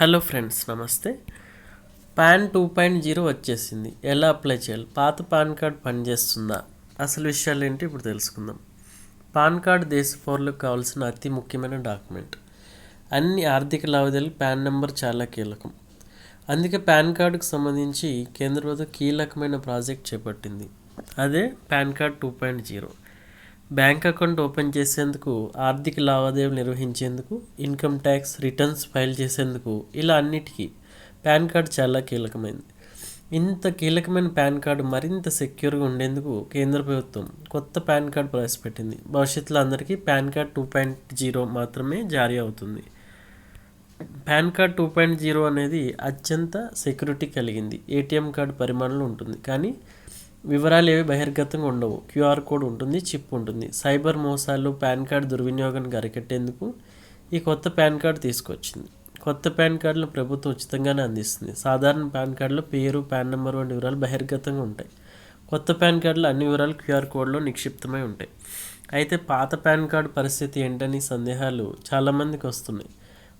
Hello friends నమస్తే. PAN two point zero వచ్చేసింది. ఎలా అప్లై చేయాలి? పాత పాన్ కార్డ్ పనిచేస్తుందా? అసలు విషయాలు ఏంటి? ఇప్పుడు తెలుసుకుందాం. పాన్ కార్డ్ దేశ పౌరులకు కావాల్సిన అతి ముఖ్యమైన డాక్యుమెంట్. అన్ని ఆర్థిక లావాదేవీలు పాన్ నెంబర్ చాలా కీలకం. అందుకే పాన్ కార్డుకు సంబంధించి కేంద్ర ప్రభుత్వం కీలకమైన ప్రాజెక్ట్ చేపట్టింది. అదే PAN card two point zero. Bank account open చేసేందుకు ఆర్థిక లావాదేవీలు నిర్వహించేందుకు ఇన్కమ్ ట్యాక్స్ రిటర్న్స్ ఫైల్ చేసేందుకు ఇలా అన్నిటికీ పాన్ కార్డ్ చాలా కీలకమైంది. ఇంత కీలకమైన పాన్ కార్డు మరింత సెక్యూర్గా ఉండేందుకు కేంద్ర ప్రభుత్వం కొత్త పాన్ కార్డు ప్రవేశపెట్టింది. భవిష్యత్తులో అందరికీ PAN card two point zero మాత్రమే జారీ అవుతుంది. PAN card two point zero అనేది అత్యంత సెక్యూరిటీ కలిగింది. ఏటీఎం కార్డు పరిమాణంలో ఉంటుంది. కానీ వివరాలు ఏవి బహిర్గతంగా ఉండవు. క్యూఆర్ కోడ్ ఉంటుంది చిప్ ఉంటుంది. సైబర్ మోసాలు పాన్ కార్డు దుర్వినియోగానికి అరికట్టేందుకు ఈ కొత్త పాన్ కార్డు తీసుకొచ్చింది. కొత్త పాన్ కార్డులు ప్రభుత్వం ఉచితంగానే అందిస్తుంది. సాధారణ పాన్ కార్డులో పేరు పాన్ నెంబర్ వంటి వివరాలు బహిర్గతంగా ఉంటాయి. కొత్త పాన్ కార్డులో అన్ని వివరాలు క్యూఆర్ కోడ్లో నిక్షిప్తమై ఉంటాయి. అయితే పాత పాన్ కార్డు పరిస్థితి ఏంటని సందేహాలు చాలామందికి వస్తున్నాయి.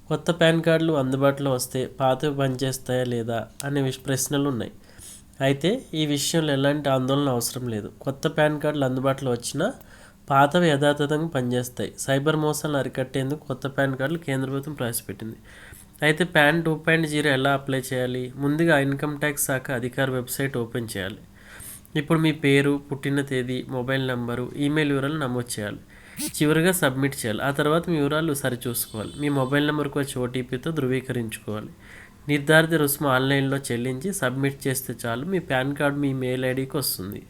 కొత్త పాన్ కార్డులు అందుబాటులో వస్తే పాతవి పనిచేస్తాయా లేదా అనే విష ప్రశ్నలు ఉన్నాయి. అయితే ఈ విషయంలో ఎలాంటి ఆందోళన అవసరం లేదు. కొత్త పాన్ కార్డులు అందుబాటులో వచ్చినా పాతవి యథాతథంగా పనిచేస్తాయి. సైబర్ మోసాలను అరికట్టేందుకు కొత్త పాన్ కార్డులు కేంద్ర ప్రభుత్వం ప్రవేశపెట్టింది. అయితే పాన్ టూ పాయింట్ జీరో ఎలా అప్లై చేయాలి? ముందుగా ఇన్కమ్ ట్యాక్స్ శాఖ అధికార వెబ్సైట్ ఓపెన్ చేయాలి. ఇప్పుడు మీ పేరు పుట్టిన తేదీ మొబైల్ నంబరు ఈమెయిల్ వివరాలు నమోదు చేయాలి. చివరిగా సబ్మిట్ చేయాలి. ఆ తర్వాత మీ వివరాలు సరిచూసుకోవాలి. మీ మొబైల్ నెంబర్కి వచ్చే ఓటీపీతో ధృవీకరించుకోవాలి. నిర్ధారిత రుసుము ఆన్లైన్లో చెల్లించి సబ్మిట్ చేస్తే చాలు. మీ పాన్ కార్డ్ మీ మెయిల్ ఐడికి వస్తుంది.